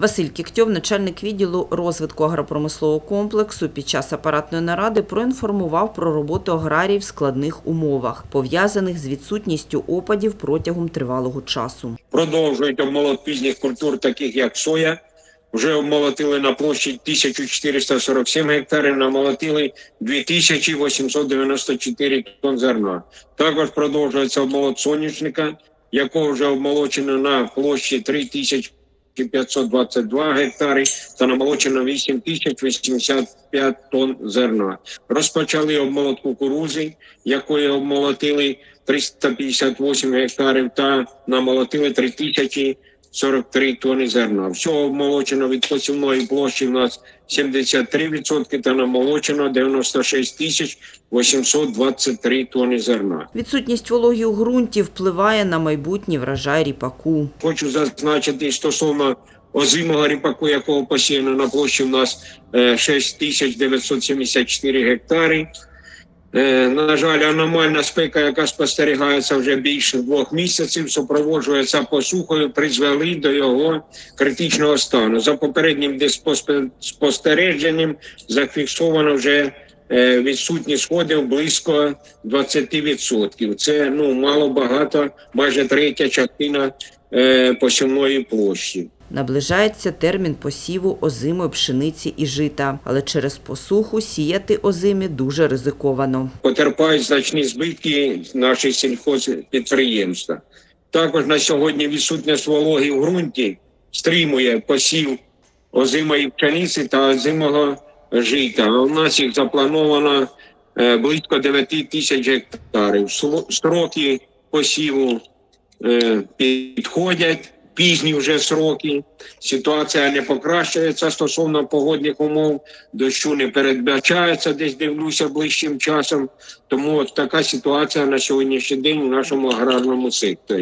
Василь Кіктьов, начальник відділу розвитку агропромислового комплексу, під час апаратної наради проінформував про роботу аграріїв в складних умовах, пов'язаних з відсутністю опадів протягом тривалого часу. продовжують обмолот пізніх культур, таких як соя. Вже обмолотили на площі 1447 гектарів, намолотили 2894 тонн зерна. Також продовжується обмолот соняшника, якого вже обмолочено на площі 3522 гектари та намолочено 8085 тонн зерна. Розпочали обмолот кукурузи, якої обмолотили 358 гектарів та намолотили 3000 43 тонни зерна. Всього обмолочено від посівної площі в нас 73% та намолочено 96 тисяч 823 тонни зерна. Відсутність вологі у ґрунті впливає на майбутній врожай ріпаку. Хочу зазначити стосовно озимого ріпаку, якого посіяно на площі в нас е, 6974 гектари. Е, На жаль, аномальна спека, яка спостерігається вже більше двох місяців, супроводжується посухою, призвели до його критичного стану. За попереднім спостереженням зафіксовано вже е, відсутні сходи близько 20%. Це ну мало багато, майже третя частина е, посівної площі. Наближається термін посіву озимої пшениці і жита, але через посуху сіяти озимі дуже ризиковано. потерпають значні збитки наші сільхозпідприємства. Також на сьогодні відсутність вологи в ґрунті стримує посів озимої пшениці та озимого жита. У нас їх заплановано е, близько 9 тисяч гектарів. Строки посіву е, підходять. Пізні вже сроки. Ситуація не покращується стосовно погодних умов. Дощу не передбачається, десь дивлюся ближчим часом. Тому от така ситуація на сьогоднішній день у нашому аграрному секторі.